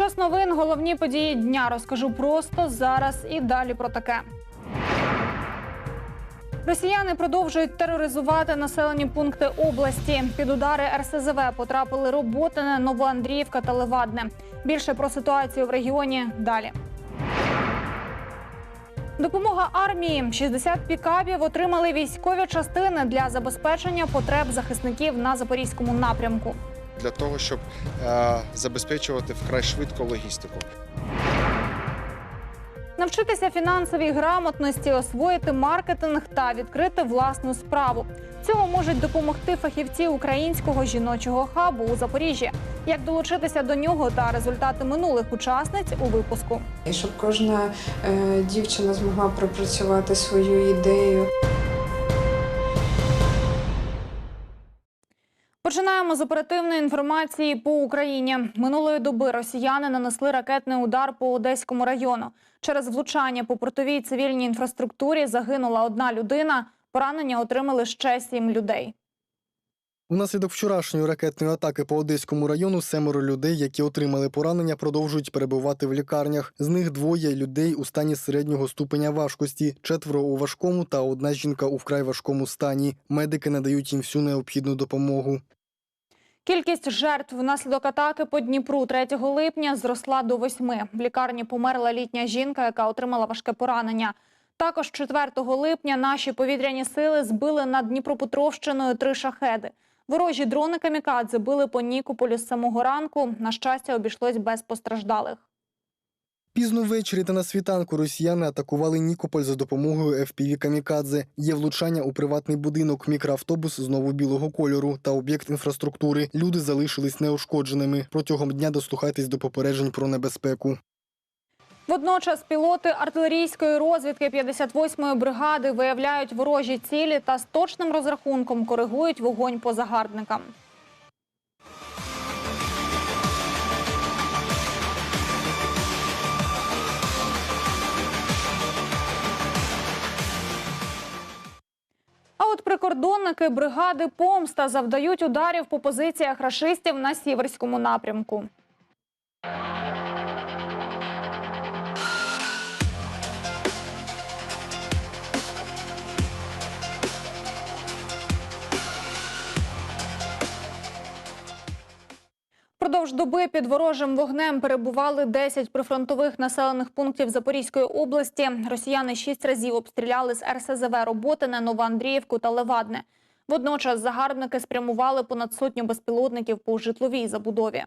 час новин головні події дня розкажу просто зараз і далі про таке. Росіяни продовжують тероризувати населені пункти області. Під удари РСЗВ потрапили Роботине, Новоандріївка та Левадне. Більше про ситуацію в регіоні далі. Допомога армії 60 пікапів отримали військові частини для забезпечення потреб захисників на запорізькому напрямку. Для того, щоб е, забезпечувати вкрай швидко логістику. Навчитися фінансовій грамотності, освоїти маркетинг та відкрити власну справу. Цього можуть допомогти фахівці українського жіночого хабу у Запоріжжі. Як долучитися до нього та результати минулих учасниць у випуску. І щоб кожна е, дівчина змогла пропрацювати свою ідею. Починаємо з оперативної інформації по Україні. Минулої доби росіяни нанесли ракетний удар по Одеському району. Через влучання по портовій цивільній інфраструктурі загинула одна людина. Поранення отримали ще сім людей. Унаслідок вчорашньої ракетної атаки по Одеському району семеро людей, які отримали поранення, продовжують перебувати в лікарнях. З них двоє людей у стані середнього ступеня важкості, четверо у важкому та одна жінка у вкрай важкому стані. Медики надають їм всю необхідну допомогу. Кількість жертв внаслідок атаки по Дніпру 3 липня зросла до восьми. В лікарні померла літня жінка, яка отримала важке поранення. Також 4 липня наші повітряні сили збили над Дніпропетровщиною три шахеди. Ворожі дрони камікадзе били по Нікополю з самого ранку. На щастя, обійшлось без постраждалих. Пізно ввечері та на світанку росіяни атакували Нікополь за допомогою FPV «Камікадзе». Є влучання у приватний будинок, мікроавтобус знову білого кольору та об'єкт інфраструктури. Люди залишились неушкодженими. Протягом дня дослухайтесь до попереджень про небезпеку. Водночас пілоти артилерійської розвідки 58-ї бригади виявляють ворожі цілі та з точним розрахунком коригують вогонь по загарбникам. От прикордонники бригади Помста завдають ударів по позиціях рашистів на сіверському напрямку. Продовж доби під ворожим вогнем перебували 10 прифронтових населених пунктів Запорізької області. Росіяни шість разів обстріляли з РСЗВ Роботине, Новоандріївку та Левадне. Водночас загарбники спрямували понад сотню безпілотників по житловій забудові.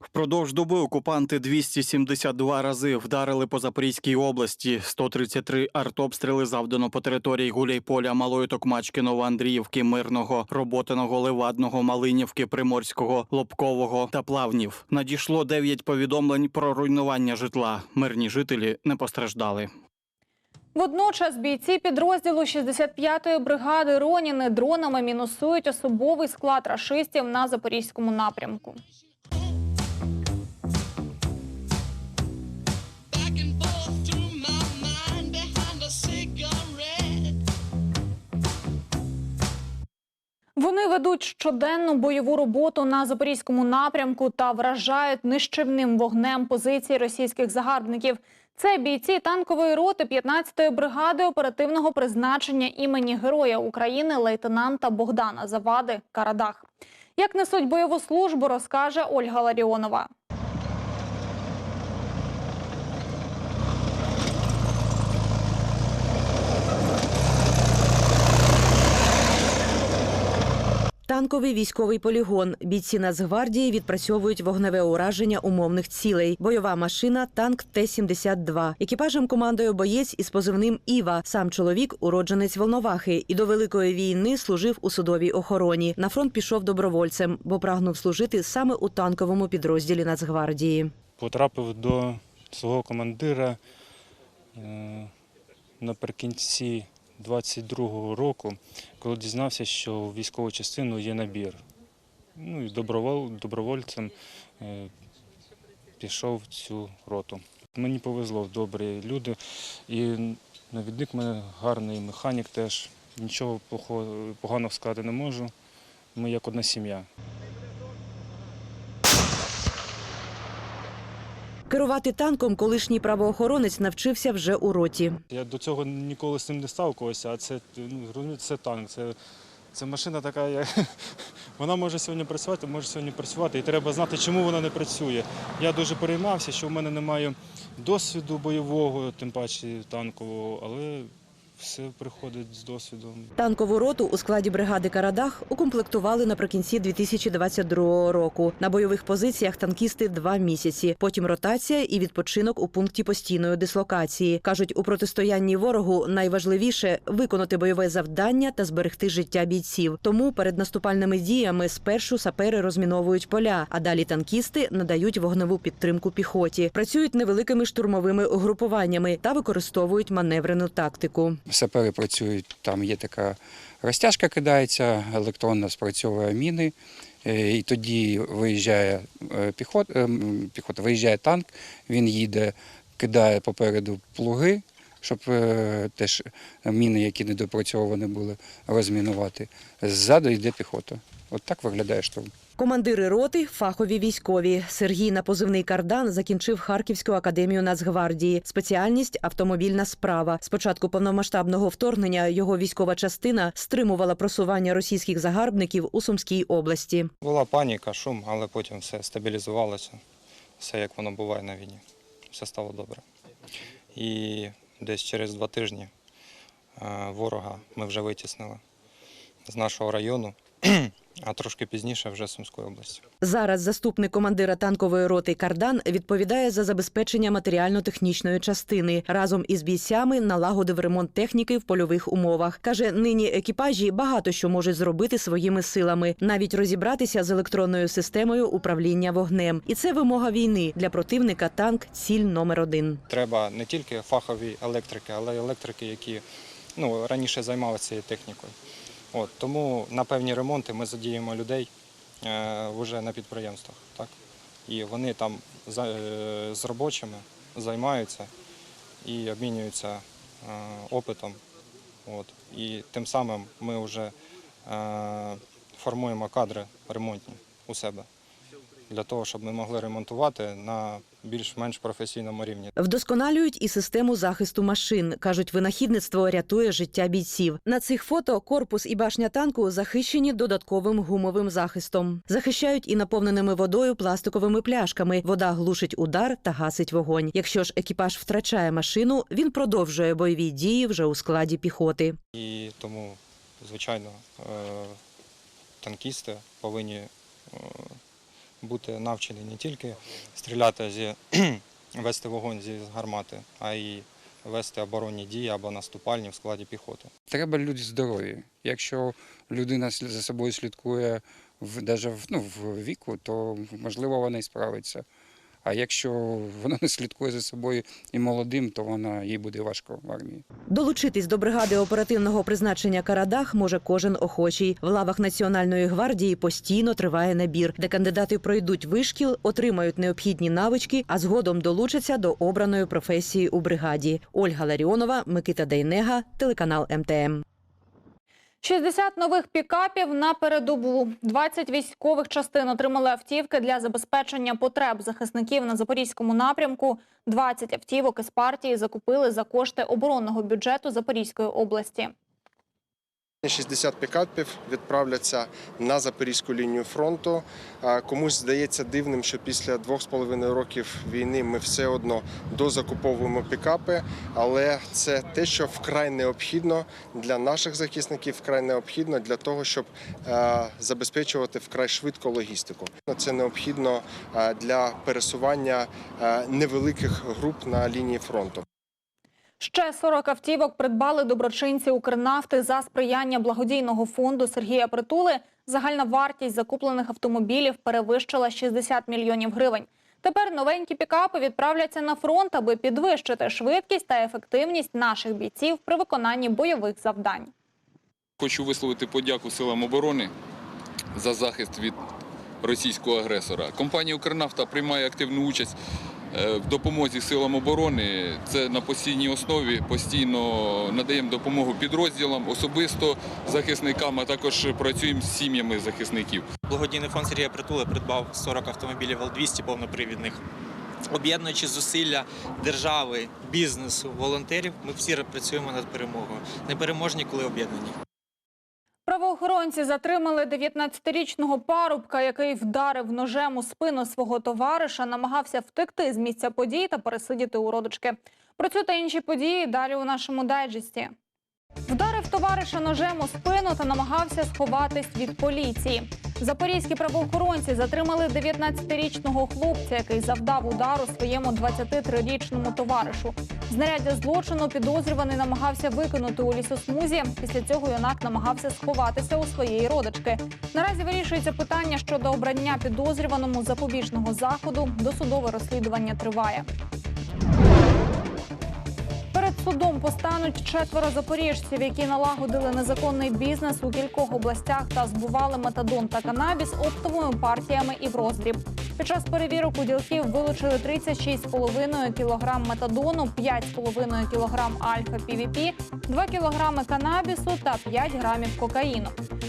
Впродовж доби окупанти 272 рази вдарили по Запорізькій області. 133 артобстріли завдано по території Гуляйполя, Малої Токмачки, Новоандріївки, Мирного, Роботиного, Левадного, Малинівки, Приморського, Лобкового та Плавнів. Надійшло 9 повідомлень про руйнування житла. Мирні жителі не постраждали. Водночас бійці підрозділу 65-ї бригади Роніни дронами мінусують особовий склад рашистів на запорізькому напрямку. Ведуть щоденну бойову роботу на запорізькому напрямку та вражають нищівним вогнем позиції російських загарбників. Це бійці танкової роти 15-ї бригади оперативного призначення імені Героя України лейтенанта Богдана Завади Карадах. Як несуть бойову службу, розкаже Ольга Ларіонова. Танковий військовий полігон. Бійці Нацгвардії відпрацьовують вогневе ураження умовних цілей. Бойова машина танк Т-72. Екіпажем командує боєць із позивним Іва. Сам чоловік уродженець Волновахи і до великої війни служив у судовій охороні. На фронт пішов добровольцем, бо прагнув служити саме у танковому підрозділі Нацгвардії. потрапив до свого командира е, наприкінці 22-го року, коли дізнався, що в військову частину є набір. Ну і добровольцем е, пішов в цю роту. Мені повезло, добрі люди, і навідник мене гарний механік теж. Нічого поганого сказати не можу. Ми як одна сім'я. Керувати танком колишній правоохоронець навчився вже у роті. Я до цього ніколи з ним не сталкувався, а це, ну, це танк. Це, це машина така, як вона може сьогодні працювати, може сьогодні працювати. І треба знати, чому вона не працює. Я дуже переймався, що в мене немає досвіду бойового, тим паче танкового, але все приходить з досвідом. Танкову роту у складі бригади Карадах укомплектували наприкінці 2022 року. На бойових позиціях танкісти два місяці. Потім ротація і відпочинок у пункті постійної дислокації. кажуть, у протистоянні ворогу найважливіше виконати бойове завдання та зберегти життя бійців. Тому перед наступальними діями спершу сапери розміновують поля, а далі танкісти надають вогневу підтримку піхоті. Працюють невеликими штурмовими угрупуваннями та використовують маневрену тактику. Сапери працюють, там є така розтяжка кидається, електронно спрацьовує міни, е, і тоді виїжджає е, піхот, е, піхота, виїжджає танк, він їде, кидає попереду плуги, щоб теж міни, які недопрацьовані були, розмінувати. Ззаду йде піхота. От так виглядає штурм. Командири роти фахові військові. Сергій на позивний кардан закінчив Харківську академію Нацгвардії. Спеціальність автомобільна справа. З початку повномасштабного вторгнення його військова частина стримувала просування російських загарбників у Сумській області. Була паніка, шум, але потім все стабілізувалося. Все як воно буває на війні. Все стало добре. І десь через два тижні е, ворога ми вже витіснили з нашого району, а трошки пізніше вже Сумської області. Зараз заступник командира танкової роти Кардан відповідає за забезпечення матеріально-технічної частини. Разом із бійцями налагодив ремонт техніки в польових умовах. каже, нині екіпажі багато що можуть зробити своїми силами, навіть розібратися з електронною системою управління вогнем. І це вимога війни для противника. Танк ціль номер один. Треба не тільки фахові електрики, але й електрики, які ну, раніше займалися цією технікою. От, тому на певні ремонти ми задіємо людей е, вже на підприємствах. Так? І вони там е, з робочими займаються і обмінюються е, опитом. От. І тим самим ми вже е, формуємо кадри ремонтні у себе для того, щоб ми могли ремонтувати на більш-менш професійному рівні. Вдосконалюють і систему захисту машин. кажуть, винахідництво рятує життя бійців. На цих фото корпус і башня танку захищені додатковим гумовим захистом. Захищають і наповненими водою пластиковими пляшками. Вода глушить удар та гасить вогонь. Якщо ж екіпаж втрачає машину, він продовжує бойові дії вже у складі піхоти. І тому, звичайно, е, танкісти повинні е, бути навчені не тільки стріляти зі вести вогонь зі гармати, а й вести оборонні дії або наступальні в складі піхоти. Треба люди здорові. Якщо людина за собою слідкує в, навіть ну, в віку, то можливо вона і справиться. А якщо вона не слідкує за собою і молодим, то вона їй буде важко в армії. Долучитись до бригади оперативного призначення Карадах може кожен охочий. В лавах Національної гвардії постійно триває набір, де кандидати пройдуть вишкіл, отримають необхідні навички, а згодом долучаться до обраної професії у бригаді. Ольга Ларіонова, Микита Дейнега, телеканал МТМ. 60 нових пікапів на передобу, 20 військових частин отримали автівки для забезпечення потреб захисників на запорізькому напрямку. 20 автівок із партії закупили за кошти оборонного бюджету Запорізької області. 60 пікапів відправляться на запорізьку лінію фронту. Комусь здається дивним, що після двох з половиною років війни ми все одно дозакуповуємо пікапи, але це те, що вкрай необхідно для наших захисників, вкрай необхідно для того, щоб забезпечувати вкрай швидко логістику. Це необхідно для пересування невеликих груп на лінії фронту. Ще 40 автівок придбали доброчинці Укрнафти за сприяння благодійного фонду Сергія Притули. Загальна вартість закуплених автомобілів перевищила 60 мільйонів гривень. Тепер новенькі пікапи відправляться на фронт, аби підвищити швидкість та ефективність наших бійців при виконанні бойових завдань. Хочу висловити подяку силам оборони за захист від російського агресора. Компанія Укрнафта приймає активну участь в допомозі силам оборони. Це на постійній основі. Постійно надаємо допомогу підрозділам, особисто захисникам, а також працюємо з сім'ями захисників. Благодійний фонд Сергія Притули придбав 40 автомобілів Л-200 повнопривідних об'єднуючи зусилля держави, бізнесу, волонтерів, ми всі працюємо над перемогою. Непереможні, коли об'єднані. Правоохоронці затримали 19-річного парубка, який вдарив ножем у спину свого товариша, намагався втекти з місця подій та пересидіти у родички. Про цю та інші події далі у нашому дайджесті. Вдарив товариша ножем у спину та намагався сховатись від поліції. Запорізькі правоохоронці затримали 19-річного хлопця, який завдав удару своєму 23-річному товаришу. Знаряддя злочину підозрюваний намагався викинути у лісосмузі. Після цього юнак намагався сховатися у своєї родички. Наразі вирішується питання щодо обрання підозрюваному запобіжного заходу. Досудове розслідування триває. Судом постануть четверо запоріжців, які налагодили незаконний бізнес у кількох областях та збували метадон та канабіс оптовими партіями і в роздріб. Під час перевірок у ділків вилучили 36,5 кг метадону, 5,5 кг альфа-півіпі, 2 кг канабісу та 5 грамів кокаїну.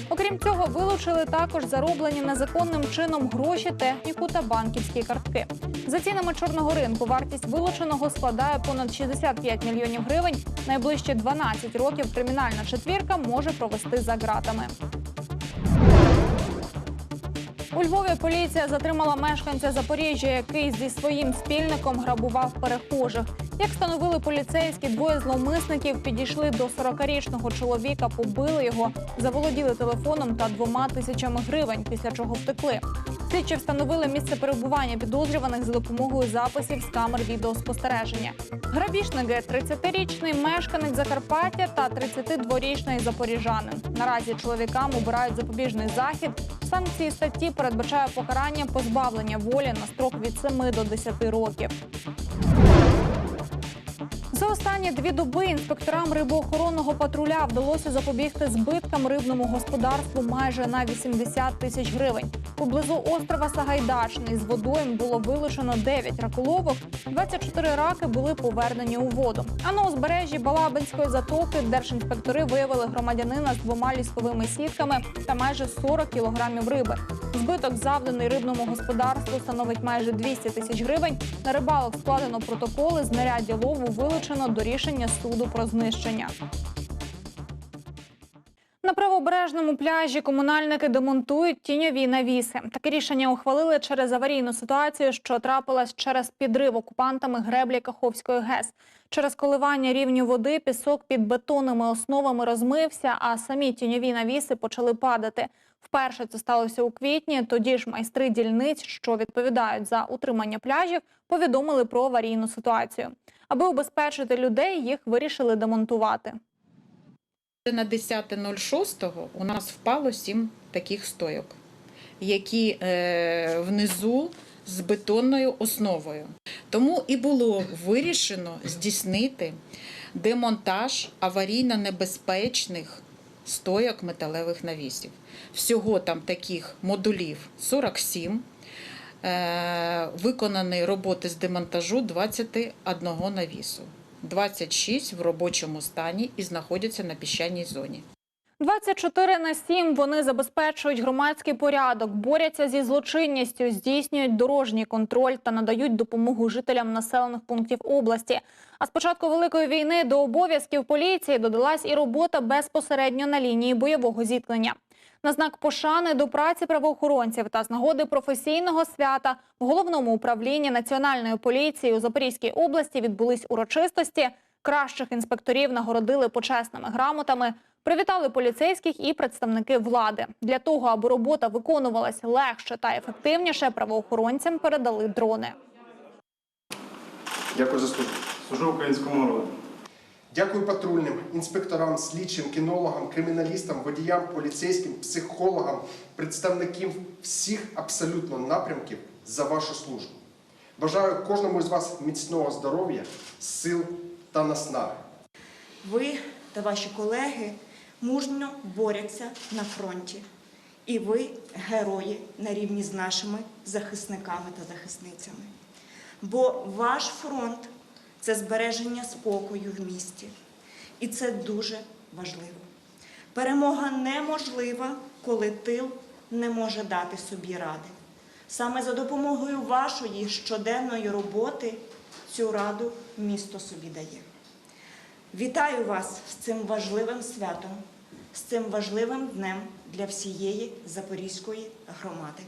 Окрім цього, вилучили також зароблені незаконним чином гроші, техніку та банківські картки. За цінами чорного ринку вартість вилученого складає понад 65 мільйонів гривень. Найближчі 12 років кримінальна четвірка може провести за ґратами. У Львові поліція затримала мешканця Запоріжжя, який зі своїм спільником грабував перехожих. Як встановили поліцейські, двоє зловмисників підійшли до 40-річного чоловіка, побили його, заволоділи телефоном та двома тисячами гривень, після чого втекли. Слідчі встановили місце перебування підозрюваних за допомогою записів з камер відеоспостереження. Грабіжники – 30-річний мешканець Закарпаття та 32-річний запоріжанин. Наразі чоловікам обирають запобіжний захід. Санкції статті передбачає покарання позбавлення волі на строк від 7 до 10 років. За останні дві доби інспекторам рибоохоронного патруля вдалося запобігти збиткам рибному господарству майже на 80 тисяч гривень. Поблизу острова Сагайдачний з водойм було вилучено 9 раколовок, 24 раки були повернені у воду. А на узбережжі Балабинської затоки держінспектори виявили громадянина з двома лісковими сітками та майже 40 кілограмів риби. Збиток, завданий рибному господарству, становить майже 200 тисяч гривень. На рибалок складено протоколи, знаряддя лову вилучено до рішення суду про знищення. На правобережному пляжі комунальники демонтують тіньові навіси. Таке рішення ухвалили через аварійну ситуацію, що трапилась через підрив окупантами греблі Каховської ГЕС. Через коливання рівню води пісок під бетонними основами розмився, а самі тіньові навіси почали падати. Вперше це сталося у квітні. Тоді ж майстри дільниць, що відповідають за утримання пляжів, повідомили про аварійну ситуацію. Аби убезпечити людей, їх вирішили демонтувати. На 10.06 у нас впало сім таких стойок, які е, внизу з бетонною основою. Тому і було вирішено здійснити демонтаж аварійно-небезпечних стойок металевих навісів. Всього там таких модулів 47. Е, виконані роботи з демонтажу 21 навісу. 26 в робочому стані і знаходяться на піщаній зоні. 24 на 7 вони забезпечують громадський порядок, борються зі злочинністю, здійснюють дорожній контроль та надають допомогу жителям населених пунктів області. А з початку великої війни до обов'язків поліції додалась і робота безпосередньо на лінії бойового зіткнення. На знак пошани до праці правоохоронців та з нагоди професійного свята в головному управлінні національної поліції у Запорізькій області відбулись урочистості. Кращих інспекторів нагородили почесними грамотами. Привітали поліцейських і представники влади. Для того, аби робота виконувалась легше та ефективніше, правоохоронцям передали дрони. Дякую за службу. Служу українському народу. Дякую патрульним, інспекторам, слідчим, кінологам, криміналістам, водіям, поліцейським, психологам, представникам всіх абсолютно напрямків за вашу службу. Бажаю кожному з вас міцного здоров'я, сил та наснаги. Ви та ваші колеги мужньо борються на фронті. І ви герої на рівні з нашими захисниками та захисницями. Бо ваш фронт це збереження спокою в місті. І це дуже важливо. Перемога неможлива, коли тил не може дати собі ради. Саме за допомогою вашої щоденної роботи цю раду місто собі дає. Вітаю вас з цим важливим святом, з цим важливим днем для всієї Запорізької громади.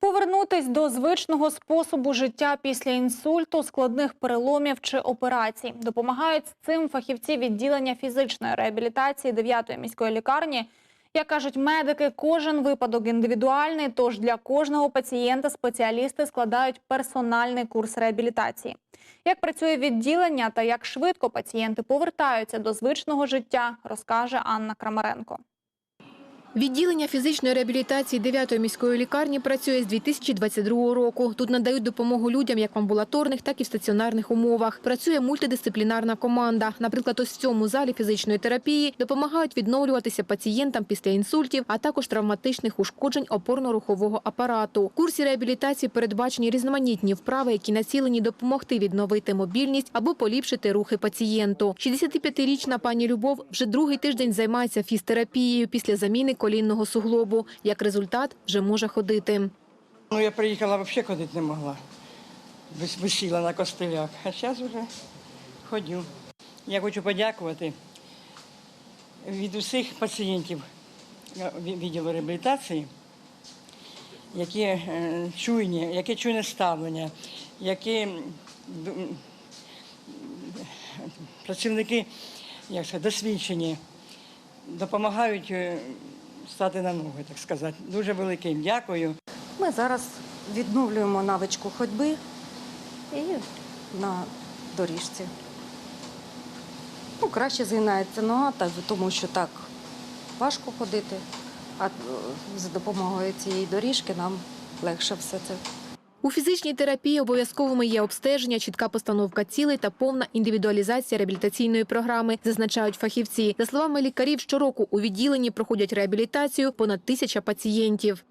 Повернутись до звичного способу життя після інсульту, складних переломів чи операцій допомагають цим фахівці відділення фізичної реабілітації 9-ї міської лікарні. Як кажуть медики, кожен випадок індивідуальний, тож для кожного пацієнта спеціалісти складають персональний курс реабілітації. Як працює відділення та як швидко пацієнти повертаються до звичного життя, розкаже Анна Крамаренко. Відділення фізичної реабілітації 9-ї міської лікарні працює з 2022 року. Тут надають допомогу людям як в амбулаторних, так і в стаціонарних умовах. Працює мультидисциплінарна команда. Наприклад, ось в цьому залі фізичної терапії допомагають відновлюватися пацієнтам після інсультів, а також травматичних ушкоджень опорно-рухового апарату. В курсі реабілітації передбачені різноманітні вправи, які націлені допомогти відновити мобільність або поліпшити рухи пацієнту. 65-річна пані Любов вже другий тиждень займається фізтерапією після заміни колінного суглобу. Як результат, вже може ходити. Ну, я приїхала, взагалі ходити не могла. Висіла на костилях, а зараз вже ходю. Я хочу подякувати від усіх пацієнтів е, від- відділу реабілітації, які е, чуйні, яке чуйне ставлення, які працівники як це, досвідчені, допомагають е, стати на ноги, так сказати. Дуже велике їм дякую. Ми зараз відновлюємо навичку ходьби і на доріжці. Ну, краще згинається нога, тому що так важко ходити, а за допомогою цієї доріжки нам легше все це. У фізичній терапії обов'язковими є обстеження, чітка постановка цілей та повна індивідуалізація реабілітаційної програми, зазначають фахівці. За словами лікарів, щороку у відділенні проходять реабілітацію понад тисяча пацієнтів.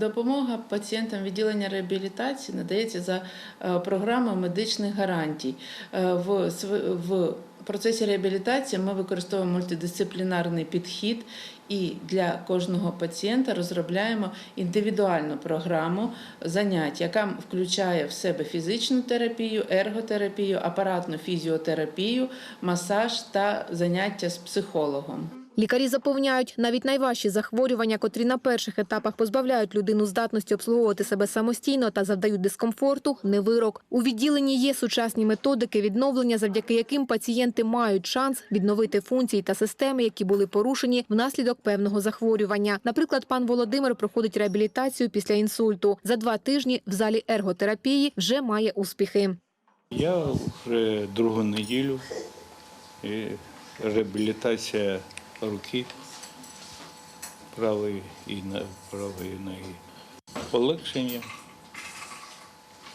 Допомога пацієнтам відділення реабілітації надається за е, програмою медичних гарантій. Е, В процесі реабілітації ми використовуємо мультидисциплінарний підхід і для кожного пацієнта розробляємо індивідуальну програму занять, яка включає в себе фізичну терапію, ерготерапію, апаратну фізіотерапію, масаж та заняття з психологом. Лікарі запевняють, навіть найважчі захворювання, котрі на перших етапах позбавляють людину здатності обслуговувати себе самостійно та завдають дискомфорту, не вирок. У відділенні є сучасні методики відновлення, завдяки яким пацієнти мають шанс відновити функції та системи, які були порушені внаслідок певного захворювання. Наприклад, пан Володимир проходить реабілітацію після інсульту. За два тижні в залі ерготерапії вже має успіхи. Я вже другу неділю. І реабілітація руки правої і правої ноги. Полегшення.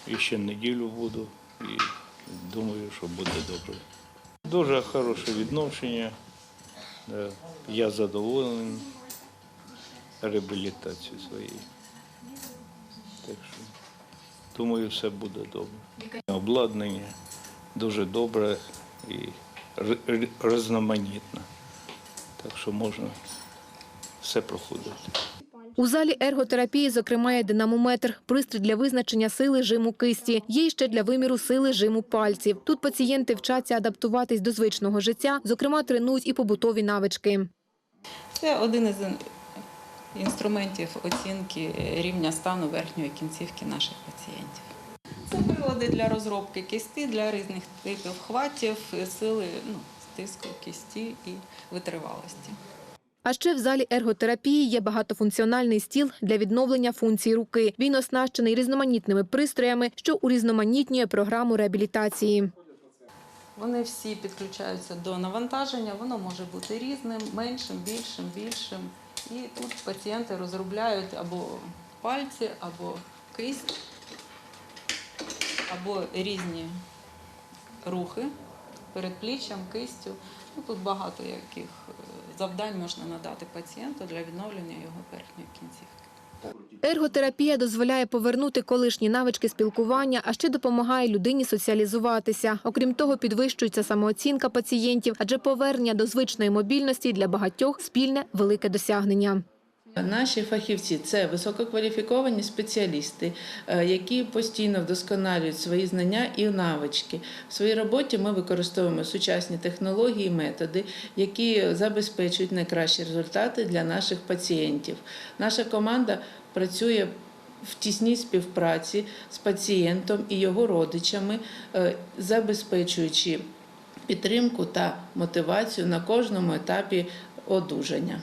І ще неділю буду і думаю, що буде добре. Дуже хороше відношення. Е, Я задоволений реабілітацією своєю. Так що думаю, все буде добре. Обладнання дуже добре і різноманітне. Так що можна все проходити. У залі ерготерапії, зокрема, є динамометр, пристрій для визначення сили жиму кисті. Є й ще для виміру сили жиму пальців. Тут пацієнти вчаться адаптуватись до звичного життя, зокрема, тренують і побутові навички. Це один із інструментів оцінки рівня стану верхньої кінцівки наших пацієнтів. Це прилади для розробки кісти, для різних типів хватів, сили ну, стиску кісті і витривалості. А ще в залі ерготерапії є багатофункціональний стіл для відновлення функцій руки. Він оснащений різноманітними пристроями, що урізноманітнює програму реабілітації. Вони всі підключаються до навантаження, воно може бути різним, меншим, більшим, більшим. І тут пацієнти розробляють або пальці, або кисть, або різні рухи передпліччям, кистю. Ну, тут багато яких е, завдань можна надати пацієнту для відновлення його верхньої кінцівки. Ерготерапія дозволяє повернути колишні навички спілкування, а ще допомагає людині соціалізуватися. Окрім того, підвищується самооцінка пацієнтів, адже повернення до звичної мобільності для багатьох спільне велике досягнення. Наші фахівці це висококваліфіковані спеціалісти, е, які постійно вдосконалюють свої знання і навички. В своїй роботі ми використовуємо сучасні технології і методи, які забезпечують найкращі результати для наших пацієнтів. Наша команда працює в тісній співпраці з пацієнтом і його родичами, е, забезпечуючи підтримку та мотивацію на кожному етапі одужання.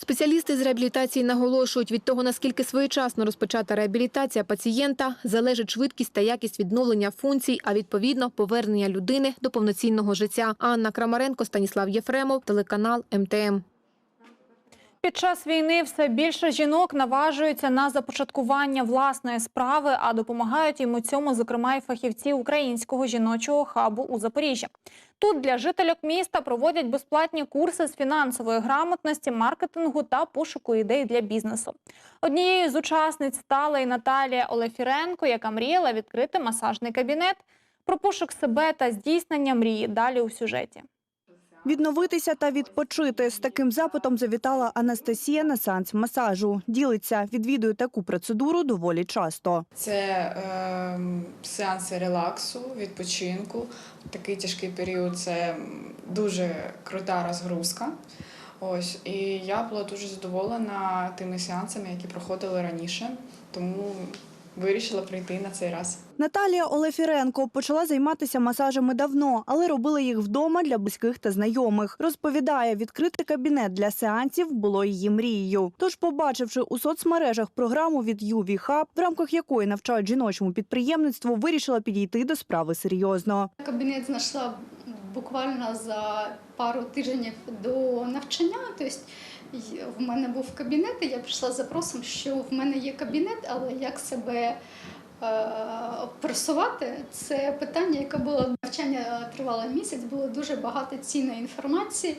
Спеціалісти з реабілітації наголошують, від того, наскільки своєчасно розпочата реабілітація пацієнта, залежить швидкість та якість відновлення функцій, а відповідно повернення людини до повноцінного життя. Анна Крамаренко, Станіслав Єфремов, телеканал МТМ. Під час війни все більше жінок наважуються на започаткування власної справи, а допомагають їм у цьому, зокрема, і фахівці українського жіночого хабу у Запоріжжі. Тут для жительок міста проводять безплатні курси з фінансової грамотності, маркетингу та пошуку ідей для бізнесу. Однією з учасниць стала і Наталія Олефіренко, яка мріяла відкрити масажний кабінет. Про пошук себе та здійснення мрії далі у сюжеті. Відновитися та відпочити з таким запитом завітала Анастасія на сеанс масажу. Ділиться, відвідує таку процедуру доволі часто. Це е, сеанси релаксу, відпочинку. Такий тяжкий період це дуже крута розгрузка. Ось і я була дуже задоволена тими сеансами, які проходили раніше, тому вирішила прийти на цей раз. Наталія Олефіренко почала займатися масажами давно, але робила їх вдома для близьких та знайомих. Розповідає, відкрити кабінет для сеансів було її мрією. Тож, побачивши у соцмережах програму від UV Hub, в рамках якої навчають жіночому підприємництву, вирішила підійти до справи серйозно. Кабінет знайшла буквально за пару тижнів до навчання. Тобто в мене був кабінет, і я прийшла з запросом, що в мене є кабінет, але як себе е, просувати, це питання, яке було навчання тривало місяць, було дуже багато цінної інформації.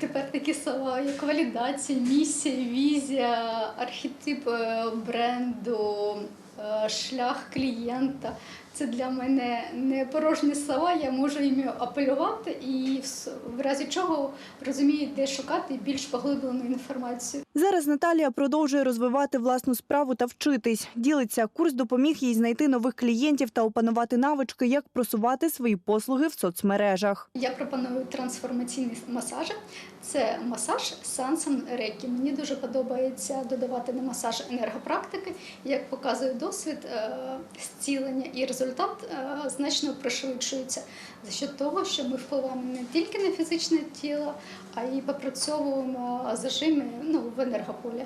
Тепер такі слова, як валідація, місія, візія, архетип е, бренду, шлях клієнта. Це для мене не порожні слова, я можу їм апелювати і в- разі чого розумію, де шукати більш поглиблену інформацію. Зараз Наталія продовжує розвивати власну справу та вчитись. Ділиться, курс допоміг їй знайти нових клієнтів та опанувати навички, як просувати свої послуги в соцмережах. Я пропоную трансформаційні масажі. Це масаж з сеансом рейкі. Мені дуже подобається додавати на масаж енергопрактики. Як показує досвід, е, зцілення і результат е, значно пришвидшується за що того, що ми впливаємо не тільки на фізичне тіло, а й попрацьовуємо зажими ну, в енергополі.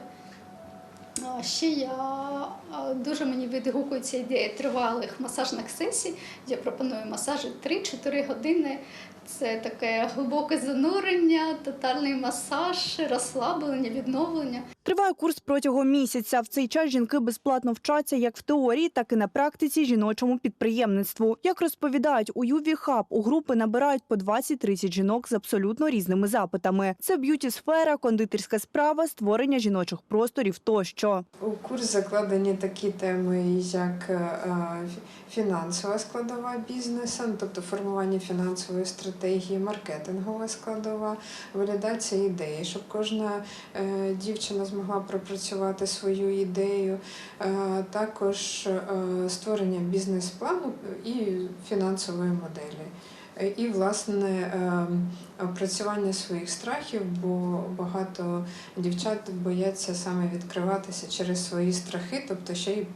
Ще я дуже мені відгукується ідея тривалих масажних сесій. Я пропоную масажі 3-4 години. Це таке глибоке занурення, тотальний масаж, розслаблення, відновлення. Триває курс протягом місяця. В цей час жінки безплатно вчаться як в теорії, так і на практиці жіночому підприємництву. Як розповідають у Юві Хаб, у групи набирають по 20-30 жінок з абсолютно різними запитами. Це б'юті-сфера, кондитерська справа, створення жіночих просторів тощо. У курс закладені такі теми, як е, фінансова складова бізнесу, тобто формування фінансової стратегії, маркетингова складова, валідація ідеї, щоб кожна е, дівчина змогла пропрацювати свою ідею, Е, також е, створення бізнес-плану і фінансової моделі. Е, І, власне, опрацювання своїх страхів, бо багато дівчат бояться саме відкриватися через свої страхи, тобто ще й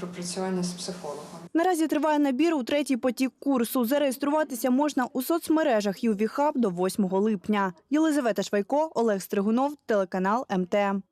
пропрацювання з психологом. Наразі триває набір у третій потік курсу. Зареєструватися можна у соцмережах Юві Хаб до 8 липня. Єлизавета Швайко, Олег Стригунов, телеканал МТМ.